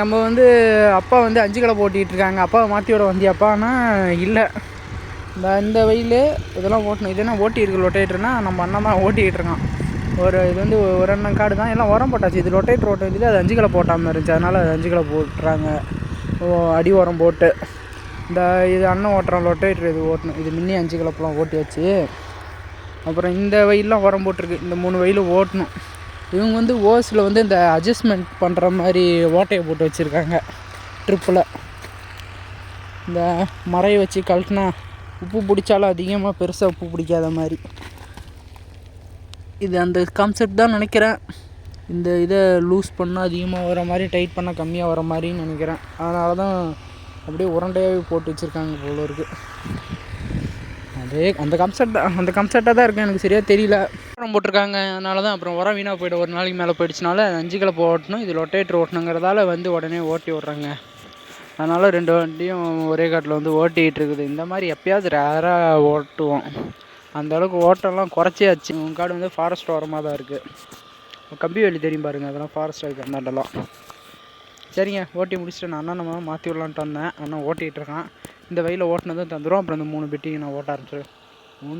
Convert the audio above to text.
நம்ம வந்து அப்பா வந்து அஞ்சு கிலோ ஓட்டிகிட்டு இருக்காங்க. அப்பாவை மாற்றி விட வந்தியாப்பான்னா இல்லை. இந்த இந்த வெயில் இதெல்லாம் ஓட்டணும். இது என்ன ஓட்டி இருக்கு நம்ம அண்ணன் தான் ஓட்டிகிட்டு இருக்கான். ஒரு இது வந்து ஒரு அண்ணன் காடு தான். எல்லாம் உரம் போட்டாச்சு. இது லொட்டேட்டர் ஓட்ட வேண்டியது அது அஞ்சு கிலோ போட்டாமல் இருந்துச்சு. அதனால் அது அஞ்சு கிலோ போட்டுறாங்க. அடி உரம் போட்டு. இந்த இது அண்ணன் ஓட்டுறான் லொட்டேட்டர் இது ஓட்டணும். இது முன்னே அஞ்சு கிலோப்பெலாம் ஓட்டியாச்சு. அப்புறம் இந்த வெயிலெலாம் உரம் போட்டிருக்கு. இந்த மூணு வெயில் ஓட்டணும். இவங்க வந்து ஓஸில் வந்து இந்த அட்ஜஸ்ட்மெண்ட் பண்ணுற மாதிரி ஓட்டையை போட்டு வச்சுருக்காங்க. ட்ரிப்பில் இந்த மறையை வச்சு கழட்டினா உப்பு பிடிச்சாலும் அதிகமாக பெருசாக உப்பு பிடிக்காத மாதிரி. இது அந்த கான்செப்ட் தான் நினைக்கிறேன். இந்த இதை லூஸ் பண்ணால் அதிகமாக வர மாதிரி டைட் பண்ணால் கம்மியாக வர மாதிரின்னு நினைக்கிறேன். அதனால தான் அப்படியே உருண்டையாகவே போட்டு வச்சுருக்காங்க போல இருக்குது அதே அந்த கான்செப்ட் அந்த கான்செப்டாக தான் இருக்கேன். எனக்கு சரியாக தெரியல. உரம் போட்டிருக்காங்க. அதனால தான் அப்புறம் உரம் வீணாக போய்டும் ஒரு நாளைக்கு மேலே போயிடுச்சுனால அஞ்சு கிலோ ஓட்டணும் இது ரொட்டேட்டர் ஓட்டணுங்கிறதால வந்து உடனே ஓட்டி விட்றாங்க. அதனால் ரெண்டு வண்டியும் ஒரே காட்டில் வந்து ஓட்டிகிட்டு இருக்குது. இந்த மாதிரி எப்பயாவது ரேராக ஓட்டுவோம். அந்த அளவுக்கு ஓட்டம்லாம் குறைச்சியாச்சு. உங்கள் காடு வந்து ஃபாரஸ்ட் ஓரமாக தான் இருக்குது கம்பி வேலி தெரியும் பாருங்கள் அதெல்லாம் ஃபாரஸ்ட்டாக இருக்குது அந்தாண்டெல்லாம் சரிங்க ஓட்டி முடிச்சுட்டு நான் அண்ணன் நம்ம மாற்றி விடலான்ட்டு வந்தேன். அண்ணன் ஓட்டிகிட்டு இருக்கான். இந்த வயலில் ஓட்டினதும் தந்துடும் அப்புறம் இந்த மூணு பெட்டிங்க நான் ஓட்ட ஆரம்பிச்சிடுவேன் மூணு